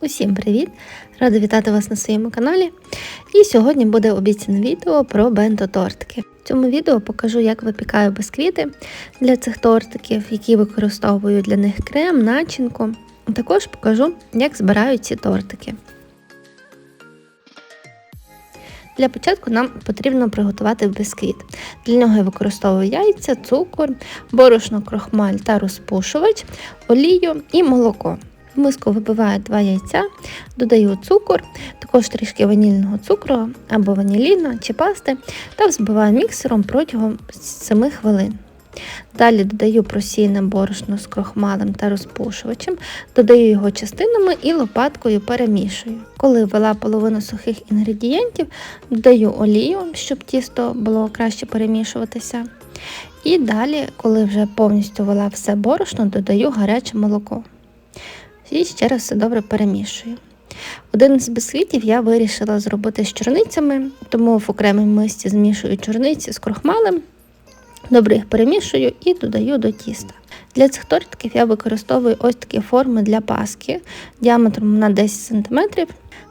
Усім привіт! Рада вітати вас на своєму каналі. І сьогодні буде обіцяне відео про бенто-тортики. В цьому відео покажу, як випікаю бисквіти для цих тортиків, які використовую для них крем, начинку. Також покажу, як збираю ці тортики. Для початку нам потрібно приготувати бисквіт. Для нього я використовую яйця, цукор, борошно, крохмаль та розпушувач, олію і молоко. Миску вибиваю 2 яйця, додаю цукор, також трішки ванільного цукру або ваніліна чи пасти та взбиваю міксером протягом 7 хвилин. Далі додаю просіяне борошно з крохмалем та розпушувачем, додаю його частинами і лопаткою перемішую. Коли ввела половину сухих інгредієнтів, додаю олію, щоб тісто було краще перемішуватися. І далі, коли вже повністю ввела все борошно, додаю гаряче молоко. І ще раз все добре перемішую. Один з бісквітів я вирішила зробити з чорницями, тому в окремій мисці змішую чорниці з крохмалем, добре їх перемішую і додаю до тіста. Для цих тортиків я використовую ось такі форми для паски діаметром на 10 см.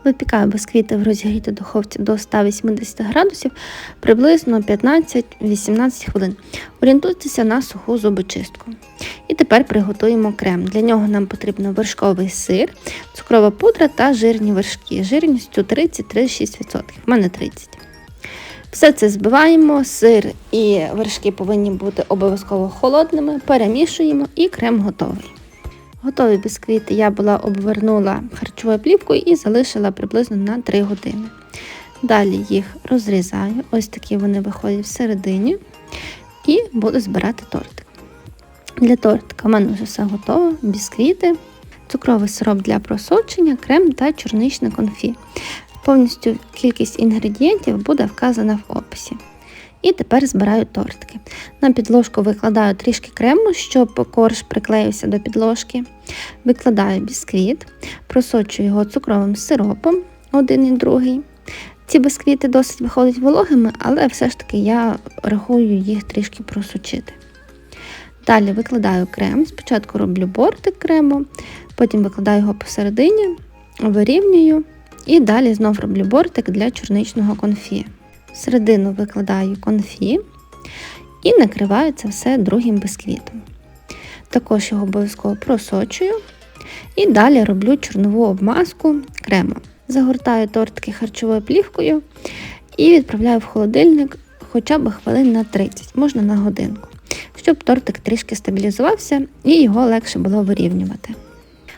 Випікаю бісквіти в розігрітій духовці до 180 градусів приблизно 15-18 хвилин. Орієнтуйтеся на суху зубочистку. І тепер приготуємо крем. Для нього нам потрібно вершковий сир, цукрова пудра та жирні вершки жирністю 30-36%. У мене 30%. Все це збиваємо, сир і вершки повинні бути обов'язково холодними, перемішуємо і крем готовий. Готові бісквіти я була обвернула харчовою плівкою і залишила приблизно на 3 години. Далі їх розрізаю, ось такі вони виходять всередині, і буду збирати тортик. Для тортика в мене вже все готово, бісквіти, цукровий сироп для просочення, крем та чорничне конфі. Повністю кількість інгредієнтів буде вказана в описі. І тепер збираю тортики. На підложку викладаю трішки крему, щоб корж приклеївся до підложки. Викладаю бісквіт, просочую його цукровим сиропом, один і другий. Ці бісквіти досить виходять вологими, але все ж таки я рахую їх трішки просочити. Далі викладаю крем, спочатку роблю бортик крему, потім викладаю його посередині, вирівнюю і далі знов роблю бортик для чорничного конфі. Всередину викладаю конфі і накриваю це все другим бисквітом. Також його обов'язково просочую і далі роблю чорнову обмазку кремом. Загортаю тортики харчовою плівкою і відправляю в холодильник хоча б хвилин на 30, можна на годинку, щоб тортик трішки стабілізувався і його легше було вирівнювати.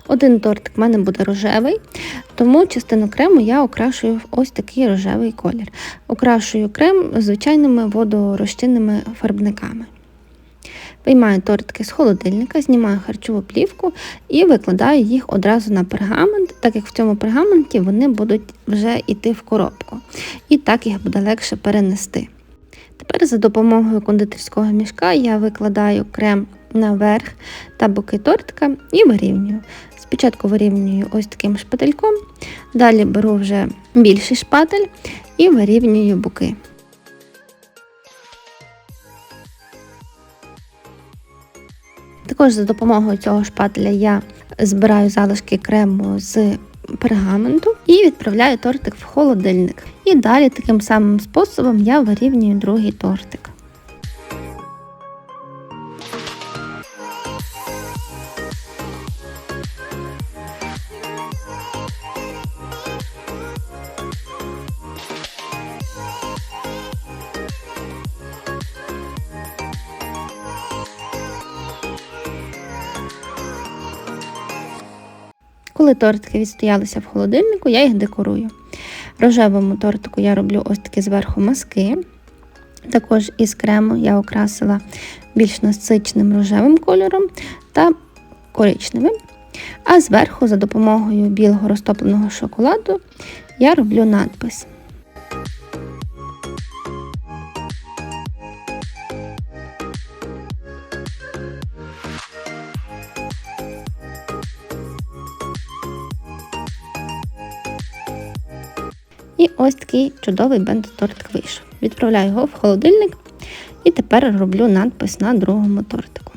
Один тортик в мене буде рожевий, тому частину крему я окрашую в ось такий рожевий колір. Окрашую крем звичайними водорозчинними фарбниками. Виймаю тортики з холодильника, знімаю харчову плівку і викладаю їх одразу на пергамент, так як в цьому пергаменті вони будуть вже йти в коробку. І так їх буде легше перенести. Тепер за допомогою кондитерського мішка я викладаю крем наверх та боки тортика і вирівнюю. Спочатку вирівнюю ось таким шпательком, далі беру вже більший шпатель і вирівнюю боки. Також за допомогою цього шпателя я збираю залишки крему з пергаменту і відправляю тортик в холодильник. І далі таким самим способом я вирівнюю другий тортик. Коли тортики відстоялися в холодильнику, я їх декорую. Рожевому тортику я роблю ось такі зверху маски. Також із крему я окрасила більш насичним рожевим кольором та коричневим. А зверху, за допомогою білого розтопленого шоколаду, я роблю надпис. І ось такий чудовий бенто-тортик вийшов. Відправляю його в холодильник і тепер роблю надпис на другому тортику.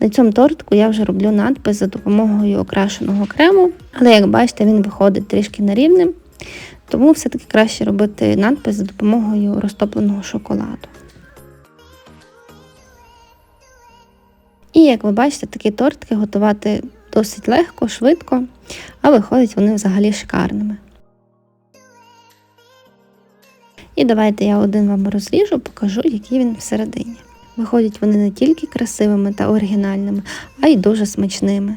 На цьому тортику я вже роблю надпис за допомогою окрашеного крему, але як бачите, він виходить трішки нерівним, тому все-таки краще робити надпис за допомогою розтопленого шоколаду. І як ви бачите, такі тортики готувати досить легко, швидко, а виходять вони взагалі шикарними. І давайте я один вам розріжу, покажу, який він всередині. Виходять вони не тільки красивими та оригінальними, а й дуже смачними.